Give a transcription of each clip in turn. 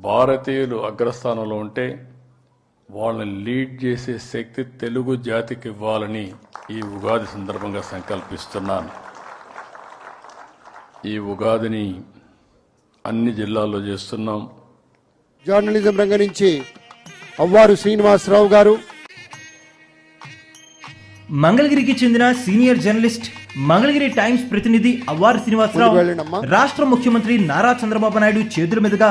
భారతీయులు అగ్రస్థానంలో ఉంటే వాళ్ళని లీడ్ చేసే శక్తి తెలుగు జాతికి ఇవ్వాలని ఈ ఉగాది సందర్భంగా సంకల్పిస్తున్నాను. ఈ ఉగాదిని అన్ని జిల్లాల్లో చేస్తున్నాం. జర్నలిజం రంగం నుంచి అవ్వారు శ్రీనివాసరావు గారు. మంగళగిరికి చెందిన సీనియర్ జర్నలిస్ట్ మంగళగిరి టైమ్స్ ప్రతినిధి అవ్వారు శ్రీనివాసరావు. రాష్ట్ర ముఖ్యమంత్రి నారా చంద్రబాబు నాయుడు చేతుల మీదుగా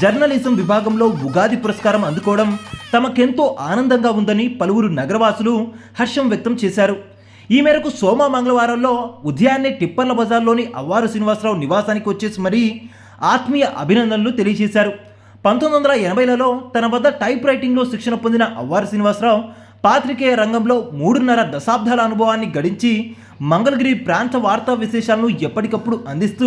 జర్నలిజం విభాగంలో ఉగాది పురస్కారం అందుకోవడం తమకెంతో ఆనందంగా ఉందని పలువురు నగరవాసులు హర్షం వ్యక్తం చేశారు ఈ మేరకు సోమ మంగళవారంలో ఉదయాన్నే టిప్పర్ల బజార్లోని అవ్వారు శ్రీనివాసరావు నివాసానికి వచ్చేసి మరీ ఆత్మీయ అభినందనలు తెలియజేశారు పంతొమ్మిది వందల ఎనభైలలో తన వద్ద టైప్ రైటింగ్లో శిక్షణ పొందిన అవ్వారు శ్రీనివాసరావు పాత్రికేయ రంగంలో మూడున్నర దశాబ్దాల అనుభవాన్ని గడించి మంగళగిరి ప్రాంత వార్తా విశేషాలను ఎప్పటికప్పుడు అందిస్తూ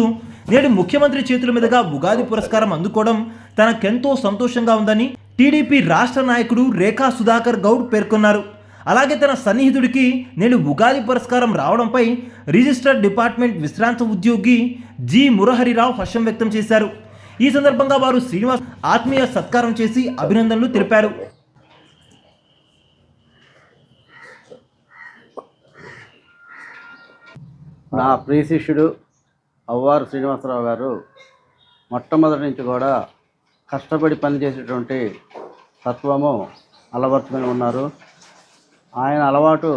నేడు ముఖ్యమంత్రి చేతుల మీదుగా ఉగాది పురస్కారం అందుకోవడం తనకెంతో సంతోషంగా ఉందని టీడీపీ రాష్ట్ర నాయకుడు రేఖా సుధాకర్ గౌడ్ పేర్కొన్నారు. అలాగే తన సన్నిహితుడికి నేడు ఉగాది పురస్కారం రావడంపై రిజిస్టర్ డిపార్ట్మెంట్ విశ్రాంత ఉద్యోగి జి మురహరిరావు హర్షం వ్యక్తం చేశారు. ఈ సందర్భంగా వారు శ్రీనివాస్ ఆత్మీయ సత్కారం చేసి అభినందనలు తెలిపారు. నా ప్రియ శిష్యుడు అవ్వారు శ్రీనివాసరావు గారు మొట్టమొదటి నుంచి కూడా కష్టపడి పనిచేసేటువంటి తత్వము అలవర్చుకొని ఉన్నారు. ఆయన అలవాటు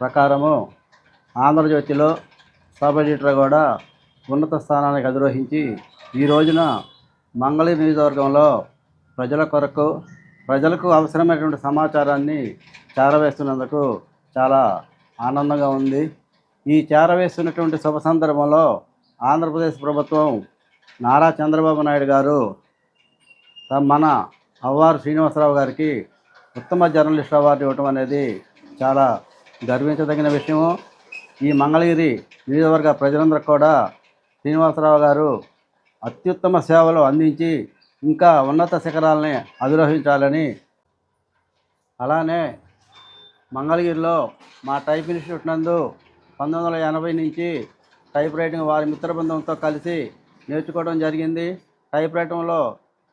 ప్రకారము ఆంధ్రజ్యోతిలో సబ్ ఎడిటర్ కూడా ఉన్నత స్థానానికి అధిరోహించి ఈ రోజున మంగళి నియోజకవర్గంలో ప్రజల కొరకు ప్రజలకు అవసరమైనటువంటి సమాచారాన్ని చేరవేస్తున్నందుకు చాలా ఆనందంగా ఉంది. ఈ చేరవేస్తున్నటువంటి శుభ సందర్భంలో ఆంధ్రప్రదేశ్ ప్రభుత్వం నారా చంద్రబాబు నాయుడు గారు మన అవ్వారు శ్రీనివాసరావు గారికి ఉత్తమ జర్నలిస్ట్ అవార్డు ఇవ్వటం అనేది చాలా గర్వించదగిన విషయము. ఈ మంగళగిరి నియోజకవర్గ ప్రజలందరికీ కూడా శ్రీనివాసరావు గారు అత్యుత్తమ సేవలు అందించి ఇంకా ఉన్నత శిఖరాలని అధిరోహించాలని అలానే మంగళగిరిలో మా టైప్ ఇన్స్టిట్యూట్ నందు పంతొమ్మిది వందల ఎనభై నుంచి టైప్ రైటింగ్ వారి మిత్ర బృందంతో కలిసి నేర్చుకోవడం జరిగింది. టైప్ రైటింగ్లో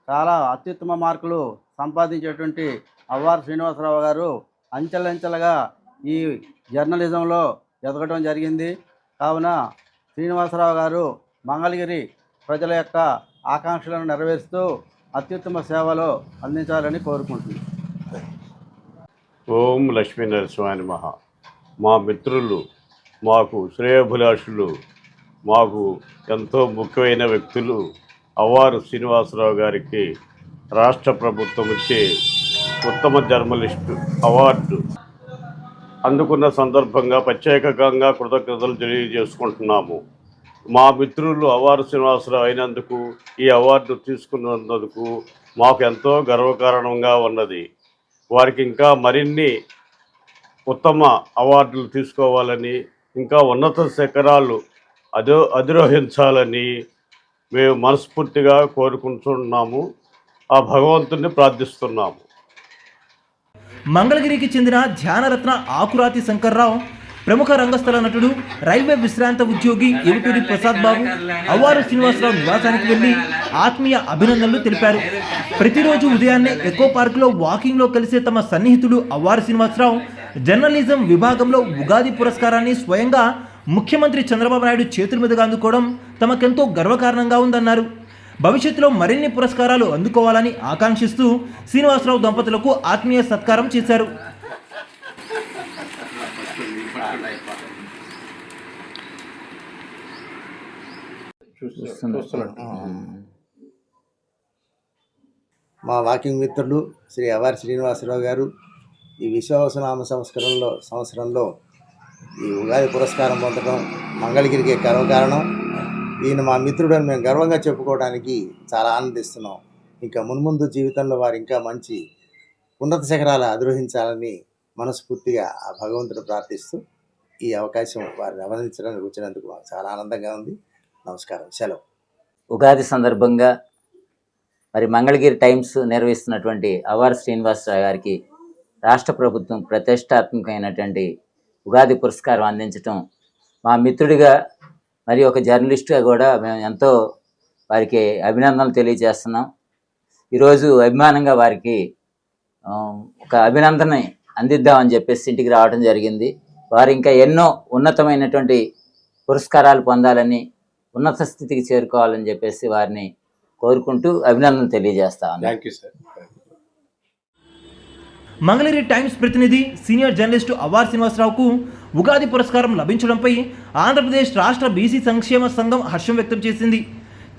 చాలా అత్యుత్తమ మార్కులు సంపాదించేటువంటి అవ్వారు శ్రీనివాసరావు గారు అంచెలంచెలుగా ఈ జర్నలిజంలో ఎదగడం జరిగింది. కావున శ్రీనివాసరావు గారు మంగళగిరి ప్రజల యొక్క ఆకాంక్షలను నెరవేరుస్తూ అత్యుత్తమ సేవలు అందించాలని కోరుకుంటున్నాను. ఓం లక్ష్మీ నరసింహాని మహా మా మిత్రులు మాకు శ్రేయభిలాషులు మాకు ఎంతో ముఖ్యమైన వ్యక్తులు అవ్వారు శ్రీనివాసరావు గారికి రాష్ట్ర ప్రభుత్వం ఇచ్చే ఉత్తమ జర్నలిస్ట్ అవార్డు. అందుకున్న సందర్భంగా ప్రత్యేకంగా కృతజ్ఞతలు తెలియజేసుకుంటున్నాము. మా మిత్రులు అవార్డు శ్రీనివాసరావు అయినందుకు ఈ అవార్డు తీసుకున్నందుకు మాకు ఎంతో గర్వకారణంగా ఉన్నది. వారికి ఇంకా మరిన్ని ఉత్తమ అవార్డులు తీసుకోవాలని ఇంకా ఉన్నత శిఖరాలు అధో అధిరోహించాలని మేము మనస్ఫూర్తిగా కోరుకుంటున్నాము. ఆ భగవంతుని ప్రార్థిస్తున్నాము. మంగళగిరికి చెందిన ధ్యానరత్న ఆకురాతి శంకర్రావు ప్రముఖ రంగస్థల నటుడు రైల్వే విశ్రాంత ఉద్యోగి ఏమిటూరి ప్రసాద్ బాబు అవ్వారు శ్రీనివాసరావు నివాసానికి వెళ్ళి ఆత్మీయ అభినందనలు తెలిపారు. ప్రతిరోజు ఉదయాన్నే ఎకో పార్కులో వాకింగ్లో కలిసే తమ సన్నిహితుడు అవ్వారు శ్రీనివాసరావు జర్నలిజం విభాగంలో ఉగాది పురస్కారాన్ని స్వయంగా ముఖ్యమంత్రి చంద్రబాబు నాయుడు చేతుల మీదుగా అందుకోవడం తమకెంతో గర్వకారణంగా ఉందన్నారు. భవిష్యత్తులో మరిన్ని పురస్కారాలు అందుకోవాలని ఆకాంక్షిస్తూ శ్రీనివాసరావు దంపతులకు ఆత్మీయ సత్కారం చేశారు. మా వాకింగ్ మిత్రులు శ్రీ అవారి శ్రీనివాసరావు గారు ఈ విశ్వాసనామ సంస్కరణలో సంవత్సరంలో ఈ ఉగాది పురస్కారం పొందడం మంగళగిరికి గర్వకారణం ఈయన మా మిత్రుడని మేము గర్వంగా చెప్పుకోవడానికి చాలా ఆనందిస్తున్నాం. ఇంకా మున్ముందు జీవితంలో వారు ఇంకా మంచి ఉన్నత శిఖరాలు అధిరోహించాలని మనస్ఫూర్తిగా ఆ భగవంతుడు ప్రార్థిస్తూ ఈ అవకాశం వారిని అభినందించడానికి వచ్చినందుకు మాకు చాలా ఆనందంగా ఉంది. నమస్కారం. సెలవు. ఉగాది సందర్భంగా మరి మంగళగిరి టైమ్స్ నిర్వహిస్తున్నటువంటి అవార్ శ్రీనివాసరావు గారికి రాష్ట్ర ప్రభుత్వం ప్రతిష్టాత్మకమైనటువంటి ఉగాది పురస్కారం అందించటం మా మిత్రుడిగా మరి ఒక జర్నలిస్ట్గా కూడా మేము ఎంతో వారికి అభినందనలు తెలియజేస్తున్నాం. ఈరోజు అభిమానంగా వారికి ఒక అభినందన అందిద్దామని చెప్పేసి ఇంటికి రావడం జరిగింది. వారు ఇంకా ఎన్నో ఉన్నతమైనటువంటి పురస్కారాలు పొందాలని ఉన్నత స్థితికి చేరుకోవాలని చెప్పేసి వారిని కోరుకుంటూ అభినందన తెలియజేస్తా ఉన్నాను thank you sir Mangalagiri times ప్రతినిధి సీనియర్ జర్నలిస్టు అవార్ శ్రీనివాసరావుకు ఉగాది పురస్కారం లభించడంపై ఆంధ్రప్రదేశ్ రాష్ట్ర బీసీ సంక్షేమ సంఘం హర్షం వ్యక్తం చేసింది.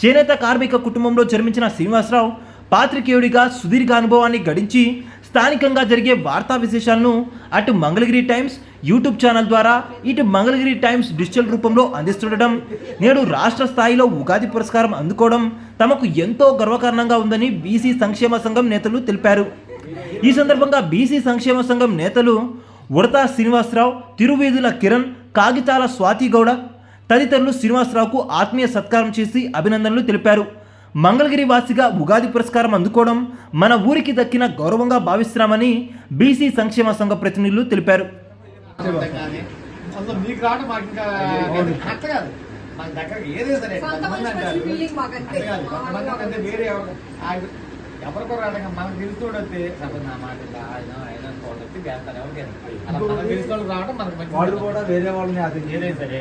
చేనేత కార్మిక కుటుంబంలో జన్మించిన శ్రీనివాసరావు పాత్రికేయుడిగా సుదీర్ఘ అనుభవాన్ని గడించి స్థానికంగా జరిగే వార్తా విశేషాలను అటు మంగళగిరి టైమ్స్ యూట్యూబ్ ఛానల్ ద్వారా ఇటు మంగళగిరి టైమ్స్ డిజిటల్ రూపంలో అందిస్తుండడం నేడు రాష్ట్ర స్థాయిలో ఉగాది పురస్కారం అందుకోవడం తమకు ఎంతో గర్వకారణంగా ఉందని బీసీ సంక్షేమ సంఘం నేతలు తెలిపారు. ఈ సందర్భంగా బీసీ సంక్షేమ సంఘం నేతలు ఉడతా శ్రీనివాసరావు తిరువేదుల కిరణ్ కాగితాల స్వాతి గౌడ తదితరులు శ్రీనివాసరావుకు ఆత్మీయ సత్కారం చేసి అభినందనలు తెలిపారు. మంగళగిరి వాసిగా ఉగాది పురస్కారం అందుకోవడం మన ఊరికి దక్కిన గౌరవంగా భావిస్తున్నామని బీసీ సంక్షేమ సంఘ ప్రతినిధులు తెలిపారు. దగ్గర ఎవరికో రావడం మనకు తెలుసుకోవడితే నా మాట ఆయన ఆయన చూడొచ్చి చేస్తారు ఎవరికైనా అలా మనకు తెలిసిన వాళ్ళు రావడం మనకు వాళ్ళు కూడా వేరే వాళ్ళని అది ఏదైనా సరే.